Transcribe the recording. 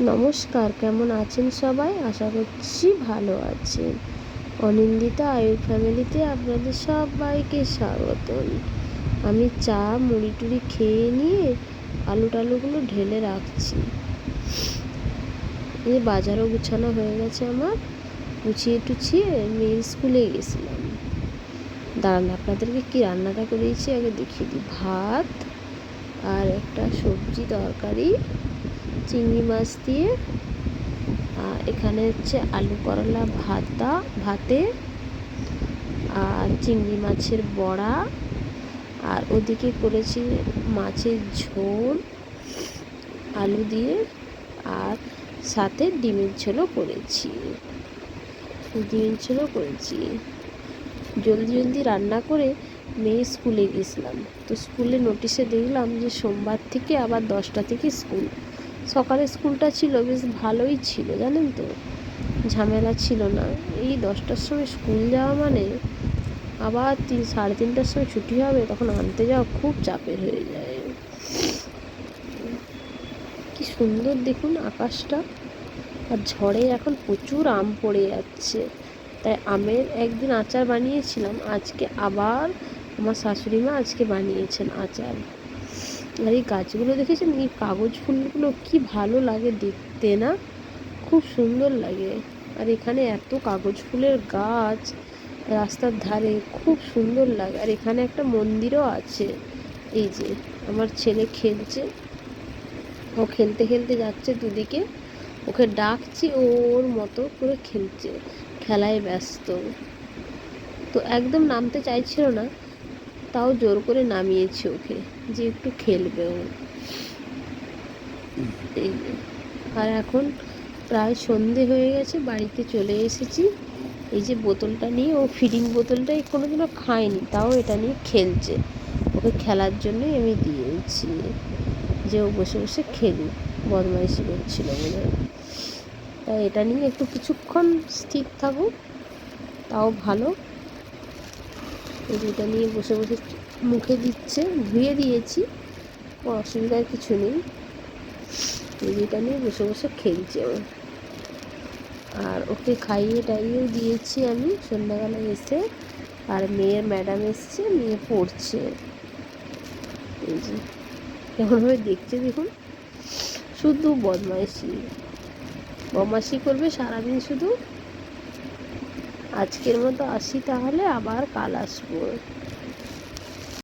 নমস্কার, কেমন আছেন সবাই? আশা করছি ভালো আছেন। অনিন্দিতা আয়ুর ফ্যামিলিতে আপনাদের সবাইকে স্বাগতম। আমি চা, মুড়ি টুড়ি খেয়ে নিয়ে আলু টালুগুলো ঢেলে রাখছি। এই বাজারও গুছানো হয়ে গেছে আমার। গুছিয়ে টুছিয়ে মেয়ের স্কুলে গেছিলাম। দাঁড়ান, আপনাদেরকে কী রান্নাটা করেছি? আগে দেখিয়ে দিই। ভাত আর একটা সবজি তরকারি। চিংড়ি মাছ দিয়ে এখানে হচ্ছে আলু করলা ভাতা, ভাতে, আর চিংড়ি মাছের বড়া, আর ওদিকে করেছি মাছের ঝোল, আলু দিয়ে, আর সাথে ডিমের ঝোলও করেছি। ডিমের ঝোলও করেছি। জলদি জলদি রান্না করে মেয়ে স্কুলে গেছিলাম। তো স্কুলে নোটিশে দেখলাম যে সোমবার থেকে আবার দশটা থেকে স্কুল। সকালে স্কুলটা ছিল, বেশ ভালোই ছিল, জানেন তো? ঝামেলা ছিল না। এই দশটার সময় স্কুল যাওয়া মানে আবার তিন, সাড়ে তিনটার সময় ছুটি হবে, তখন আনতে যাওয়া খুব চাপের হয়ে যায়। কি সুন্দর দেখুন আকাশটা। আর ঝড়ে এখন প্রচুর আম পড়ে যাচ্ছে। তাই আমের একদিন আচার বানিয়েছিলাম, আজকে আবার আমার শাশুড়ি মা আজকে বানিয়েছেন আচার। আর এই গাছগুলো দেখেছেন? এই কাগজ ফুলগুলো কি ভালো লাগে দেখতে না? খুব সুন্দর লাগে। আর এখানে এত কাগজ ফুলের গাছ রাস্তার ধারে, খুব সুন্দর লাগে। আর এখানে একটা মন্দিরও আছে। এই যে, আমার ছেলে খেলছে। ও খেলতে খেলতে যাচ্ছে দুদিকে। ওকে ডাকছি ওর মতো করে খেলছে। খেলায় ব্যস্ত। তো একদম নামতে চাইছিল না। তাও জোর করে নামিয়েছি ওকে, যে একটু খেলবে ও। এই আর এখন প্রায় সন্ধে হয়ে গেছে, বাড়িতে চলে এসেছি। এই যে বোতলটা নিয়ে, ও ফিডিং বোতলটাই কোনোদিনও খায়নি, তাও এটা নিয়ে খেলছে। ওকে খেলার জন্যই আমি দিয়েছি যে ও বসে বসে খেলুক, বদমাইশি করছিল বলে। তাই এটা নিয়ে একটু কিছুক্ষণ স্থির থাকুক, তাও ভালো। এটা নিয়ে বসে বসে মুখে দিচ্ছে, ধুয়ে দিয়েছি অসুবিধার কিছু নেই। এটা নিয়ে বসে বসে খেলছে ও। আর ওকে খাইয়ে টাইয়েও দিয়েছি আমি সন্ধ্যাবেলায় এসে। আর মেয়ের ম্যাডাম এসছে, মেয়ে পড়ছে। এই যে, কেমনভাবে দেখছে দেখুন। শুধু বদমাইশি। বদমাইশি করবে সারাদিন শুধু। আজকের মতো আসি তাহলে আবার কাল আসব।